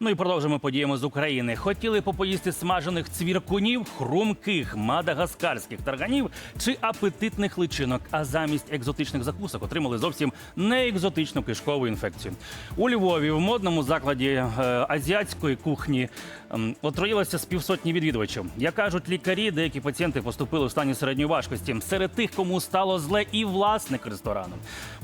Ну і продовжимо подіями з України. Хотіли попоїсти смажених цвіркунів, хрумких мадагаскарських тарганів чи апетитних личинок. А замість екзотичних закусок отримали зовсім не екзотичну кишкову інфекцію. У Львові в модному закладі е, азіатської кухні ем, отруїлося з півсотні відвідувачів. Як кажуть лікарі, деякі пацієнти поступили в стані середньої важкості. Серед тих, кому стало зле, і власник ресторану.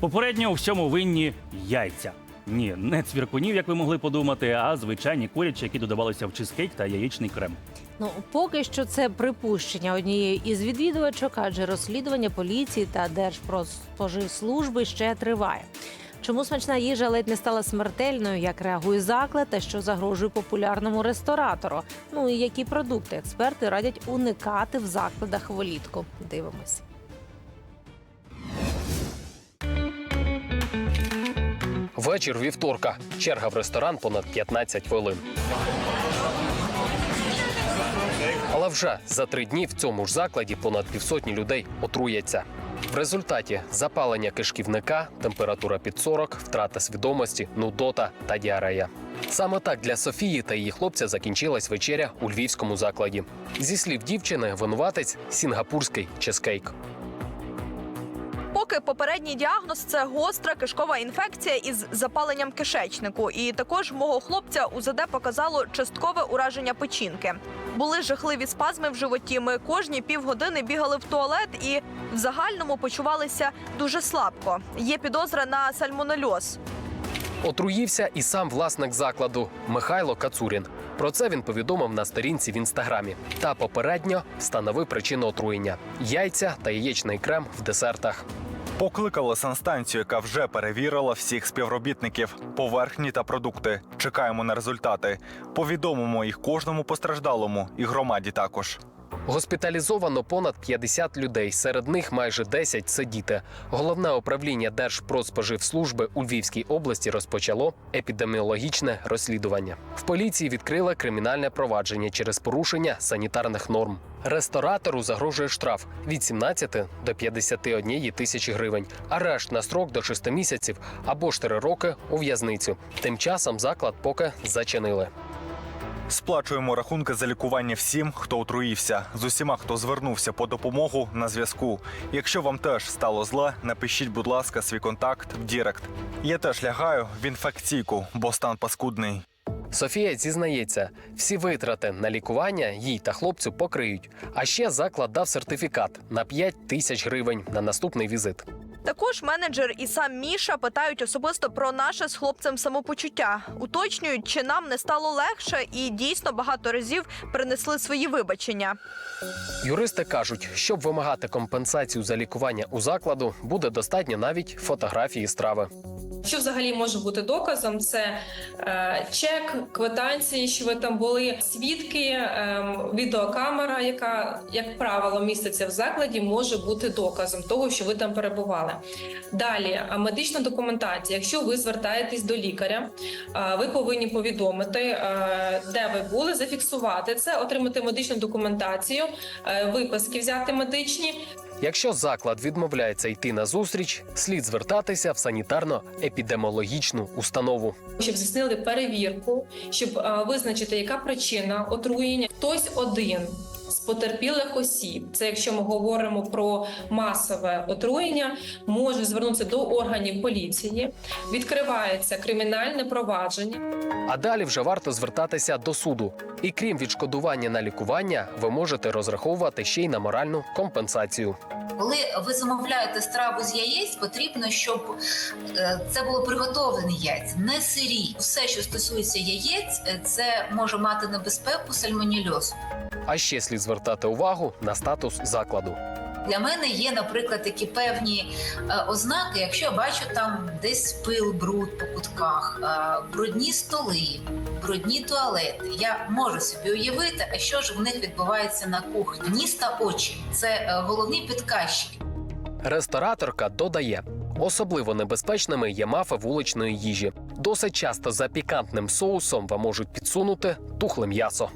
Попередньо у всьому винні яйця. Ні, не цвіркунів, як ви могли подумати, а звичайні курячі, які додавалися в чизкейк та яєчний крем. Ну поки що це припущення однієї із відвідувачок, адже розслідування поліції та Держпродспоживслужби ще триває. Чому смачна їжа ледь не стала смертельною, як реагує заклад та що загрожує популярному ресторатору? Ну і які продукти експерти радять уникати в закладах влітку? Дивимось. Вечір вівторка. Черга в ресторан понад 15 хвилин. Але вже за три дні в цьому ж закладі понад півсотні людей отруяться. В результаті запалення кишківника, температура під 40, втрата свідомості, нудота та діарея. Саме так для Софії та її хлопця закінчилась вечеря у львівському закладі. Зі слів дівчини, винуватець сінгапурський чизкейк. Поки попередній діагноз це гостра кишкова інфекція із запаленням кишечнику. І також мого хлопця УЗД показало часткове ураження печінки. Були жахливі спазми в животі. Ми кожні півгодини бігали в туалет і в загальному почувалися дуже слабко. Є підозра на сальмонельоз. Отруївся і сам власник закладу Михайло Кацурін. Про це він повідомив на сторінці в інстаграмі та попередньо встановив причину отруєння яйця та яєчний крем в десертах. Покликали санстанцію, яка вже перевірила всіх співробітників, поверхні та продукти. Чекаємо на результати. Повідомимо їх кожному постраждалому і громаді також. Госпіталізовано понад 50 людей. Серед них майже 10 – це діти. Головне управління Держпродспоживслужби у Львівській області розпочало епідеміологічне розслідування. В поліції відкрили кримінальне провадження через порушення санітарних норм. Ресторатору загрожує штраф від 17 до 51 тисячі гривень, арешт на строк до 6 місяців або 4 роки у в'язницю. Тим часом заклад поки зачинили. Сплачуємо рахунки за лікування всім, хто отруївся, з усіма, хто звернувся по допомогу на зв'язку. Якщо вам теж стало зле, напишіть, будь ласка, свій контакт в Дірект. Я теж лягаю в інфекційку, бо стан паскудний. Софія зізнається, всі витрати на лікування їй та хлопцю покриють. А ще заклад дав сертифікат на 5 тисяч гривень на наступний візит. Також менеджер і сам Міша питають особисто про наше з хлопцем самопочуття. Уточнюють, чи нам не стало легше, і дійсно багато разів принесли свої вибачення. Юристи кажуть, щоб вимагати компенсацію за лікування у закладу, буде достатньо навіть фотографії страви. Що взагалі може бути доказом? Це е, чек, квитанції, що ви там були, свідки, е, відеокамера, яка, як правило, міститься в закладі, може бути доказом того, що ви там перебували. Далі, медична документація. Якщо ви звертаєтесь до лікаря, е, ви повинні повідомити, е, де ви були, зафіксувати це, отримати медичну документацію, е, виписки взяти медичні. Якщо заклад відмовляється йти на зустріч, слід звертатися в санітарно-епідеміологічну установу. щоб здійснили перевірку, щоб е, визначити, яка причина отруєння. Хтось один з потерпілих осіб, це якщо ми говоримо про масове отруєння, може звернутися до органів поліції. Відкривається кримінальне провадження. А далі вже варто звертатися до суду. І крім відшкодування на лікування, ви можете розраховувати ще й на моральну компенсацію. Коли ви замовляєте страву з яєць, потрібно, щоб е, це було приготовлені яйця, не сирі. Все, що стосується яєць, е, це може мати небезпеку сальмонельозу. А ще слід звертати увагу на статус закладу. Для мене є, наприклад, такі певні е, ознаки, якщо я бачу там десь пил, бруд по кутках, е, брудні столи, брудні туалети. Я можу собі уявити, а що ж в них відбувається на кухні. Ніс та очі це е, головні підказчики. Рестораторка додає. Особливо небезпечними є мафи вуличної їжі. Досить часто за пікантним соусом вам можуть підсунути тухле м'ясо.